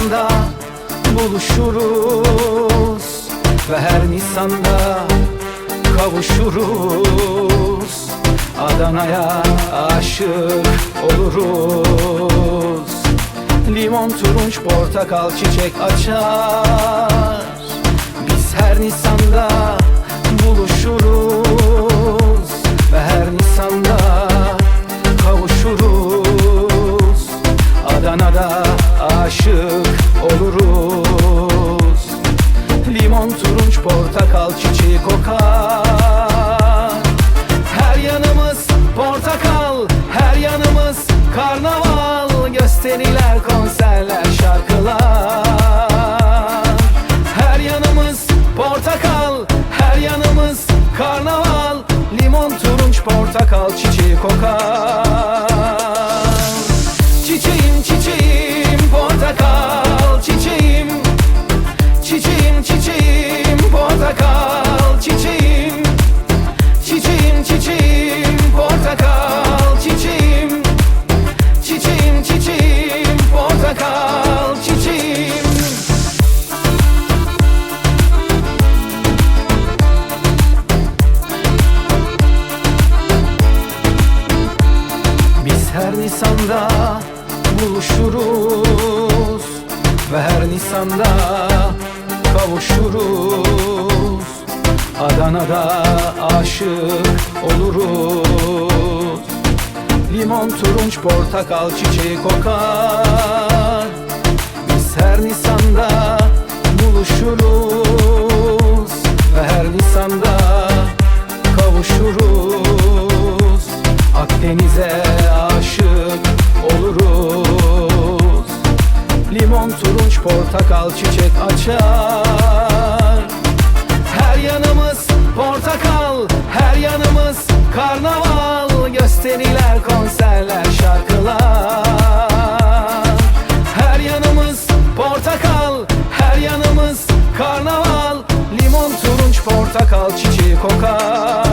Nisan'da buluşuruz Ve her Nisan'da kavuşuruz. Adana'ya aşık oluruz. Limon, turunç, portakal, çiçek açar. Biz her Nisan'da buluşuruz Ve her Nisan'da kavuşuruz. Adana'da aşık portakal, çiçeği kokar. Her yanımız portakal, her yanımız karnaval. Gösteriler, konserler, şarkılar. Her yanımız portakal, her yanımız karnaval. Limon, turunç, portakal, çiçeği kokar Nisan'da buluşuruz Ve her Nisan'da kavuşuruz. Adana'da aşık oluruz. Limon, turunç, portakal, çiçeği kokar. Biz her Nisan'da buluşuruz Ve her Nisan'da kavuşuruz. Akdeniz'e aşık oluruz. Limon, turunç, portakal, çiçek açar. Her yanımız portakal, her yanımız karnaval. Gösteriler, konserler, şarkılar. Her yanımız portakal, her yanımız karnaval. Limon, turunç, portakal, çiçeği kokar.